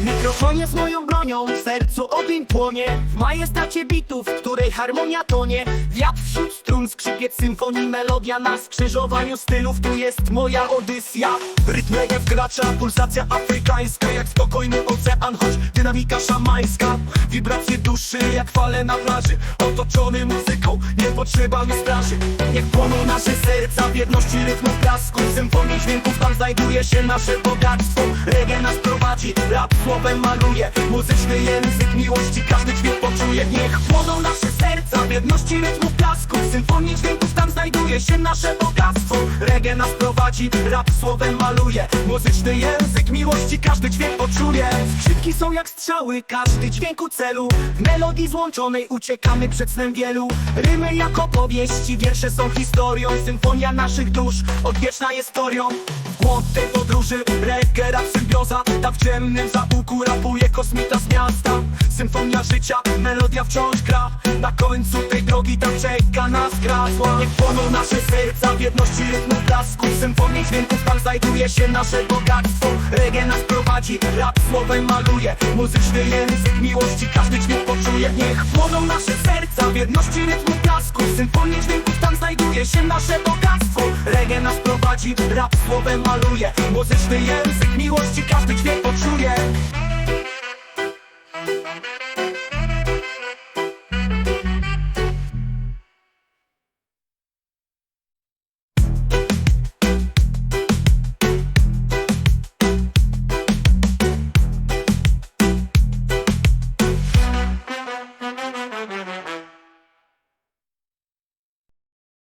Mikrofon jest moją bronią, w sercu ogień płonie. W majestacie bitów, w której harmonia tonie. Wiatr wśród strun, skrzypiec symfonii, melodia Na skrzyżowaniu stylów, tu jest moja odysja W rytmie nie wkracza pulsacja afrykańska. Jak spokojny ocean, choć dynamika szamańska. Wibracje duszy jak fale na plaży. Otoczony muzyką, nie potrzeba mi straży. Niech płoną nasze serca w jedności rytmu blasku. W symfonii dźwięków tam znajduje się nasze bogactwo. Reggae nas prowadzi, rap słowem maluje. Muzyczny język miłości każdy dźwięk poczuje. Niech płoną nasze serca w jedności rytmu blasku. W symfonii dźwięków tam znajduje się nasze bogactwo Reggae nas prowadzi, rap słowem maluje. Muzyczny język miłości każdy dźwięk poczuje Skrzypki są jak strzały, każdy dźwięk u celu. Melodii złączonej uciekamy przed snem wielu. Rymy jako powieści, wiersze są historią. Symfonia naszych dusz, odwieczna historią głąb tej podróży, reggae, rap symbioza. Ta w ciemnym zaułku rapuje kosmita z miasta Symfonia życia, melodia wciąż gra. Na końcu tej drogi tam czeka nas krasła Niech płoną nasze serca w jedności rytmu blasku. Symfonii dźwięków tam znajduje się nasze bogactwo. Reggae nas prowadzi, rap słowem maluje. Muzyczny język miłości każdy dźwięk poczuje. Niech płoną nasze serca w jedności rytmu blasku. Symfonii dźwięków tam znajduje się nasze bogactwo. Reggae nas prowadzi, rap słowem maluje. Muzyczny język miłości każdy dźwięk poczuje